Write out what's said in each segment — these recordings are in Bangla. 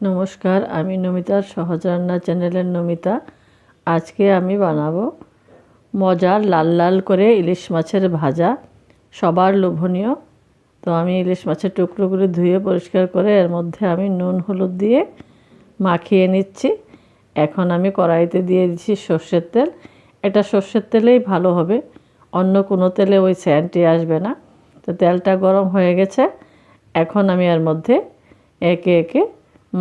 নমস্কার, আমি নমিতার সহজ রান্না চ্যানেলের নমিতা। আজকে আমি বানাবো মজার লাল লাল করে ইলিশ মাছের ভাজা, সবার লোভনীয়। তো আমি ইলিশ মাছের টুকরোগুলো ধুয়ে পরিষ্কার করে এর মধ্যে আমি নুন, হলুদ দিয়ে মাখিয়ে নিচ্ছি। এখন আমি কড়াইতে দিয়ে দিচ্ছি সর্ষের তেল। এটা সর্ষের তেলেই ভালো হবে, অন্য কোনো তেলে ওই স্যান্টি আসবে না। তো তেলটা গরম হয়ে গেছে। এখন আমি এর মধ্যে একে একে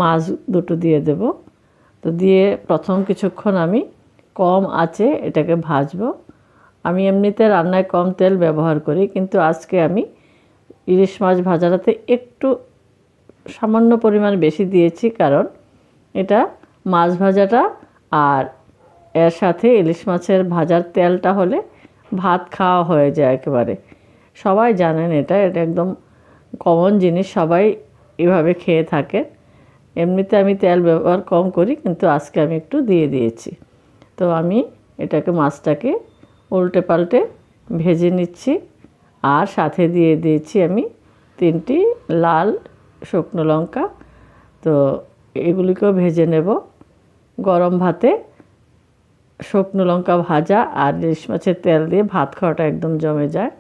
মাছ দুটো দিয়ে দেব। তো দিয়ে প্রথম কিছুক্ষণ আমি কম আছে এটাকে ভাজবো। আমি এমনিতে রান্নায় কম তেল ব্যবহার করি, কিন্তু আজকে আমি ইলিশ মাছ ভাজাটাতে একটু সামান্য পরিমাণ বেশি দিয়েছি, কারণ এটা মাছ ভাজাটা আর এর সাথে ইলিশ মাছের ভাজার তেলটা হলে ভাত খাওয়া হয়ে যায় একেবারে। সবাই জানেন এটা এটা একদম কমন জিনিস, সবাই এভাবে খেয়ে থাকে এমনিতে আমি তেল ব্যবহার কম করি, কিন্তু আজকে আমি একটু দিয়ে দিয়েছি। তো আমি এটাকে মাছটাকে উল্টে পাল্টে ভেজে নিচ্ছি আর সাথে দিয়ে দিয়েছি আমি তিনটি লাল শুকনো লঙ্কা। তো এগুলিকেও ভেজে নেব। গরম ভাতে শুকনো লঙ্কা ভাজা আর ইলিশ মাছের তেল দিয়ে ভাত খাওয়াটা একদম জমে যায়।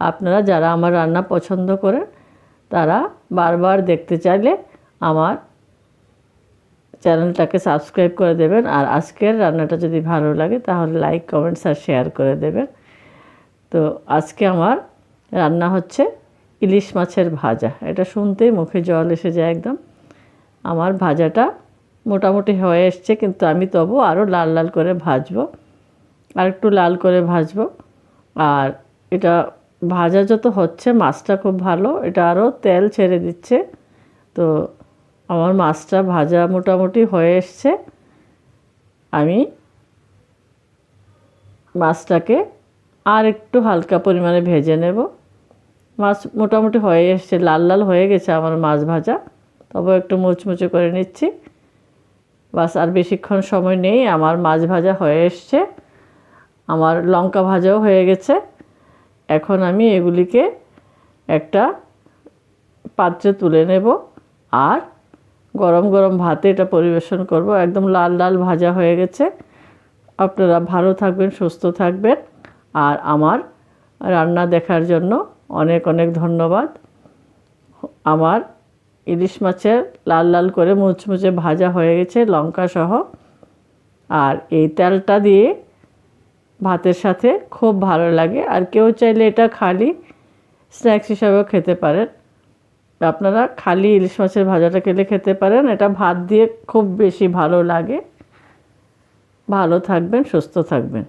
আপনারা যারা আমার রান্না পছন্দ করেন, তারা বারবার দেখতে চাইলে আমার চ্যানেলটাকে সাবস্ক্রাইব করে দেবেন। আর আজকের রান্নাটা যদি ভালো লাগে, তাহলে লাইক, কমেন্টস আর শেয়ার করে দেবেন। তো আজকে আমার রান্না হচ্ছে ইলিশ মাছের ভাজা। এটা শুনতেই মুখে জল এসে যায় একদম। আমার ভাজাটা মোটামুটি হয়ে এসছে, কিন্তু আমি তবু আরও লাল লাল করে ভাজবো। আর একটু লাল করে ভাজবো। আর এটা ভাজা যত হচ্ছে, মাছটা খুব ভালো। এটা আরও তেল ছেড়ে দিচ্ছে। তো আমার মাছটা ভাজা মোটামুটি হয়ে এসছে। আমি মাছটাকে আর একটু হালকা পরিমাণে ভেজে নেব। মাছ মোটামুটি হয়ে এসছে, লাল লাল হয়ে গেছে আমার মাছ ভাজা। তবে একটু মুচমুচে করে নিচ্ছি। বাস আর বেশিক্ষণ সময় নেই, আমার মাছ ভাজা হয়ে এসছে। আমার লঙ্কা ভাজাও হয়ে গেছে। এখন আমি এগুলিকে একটা পাত্রে তুলে নেব। আর গরম গরম ভাতে এটা পরিবেশন করব। একদম লাল লাল ভাজা হয়ে গেছে। আপনারা ভালো থাকবেন, সুস্থ থাকবেন। আর আমার রান্না দেখার জন্য অনেক অনেক ধন্যবাদ। আমার ইলিশ মাছের লাল লাল করে মুচমুচে ভাজা হয়ে গেছে লঙ্কা সহ। আর এই তেলটা দিয়ে ভাতের সাথে খুব ভালো লাগে। আর কেউ চাইলে এটা খালি স্ন্যাক্স হিসাবেও খেতে পারেন। আপনারা খালি ইলিশ মাছের ভাজাটা খেলে খেতে পারেন। এটা ভাত দিয়ে খুব বেশি ভালো লাগে। ভালো থাকবেন, সুস্থ থাকবেন।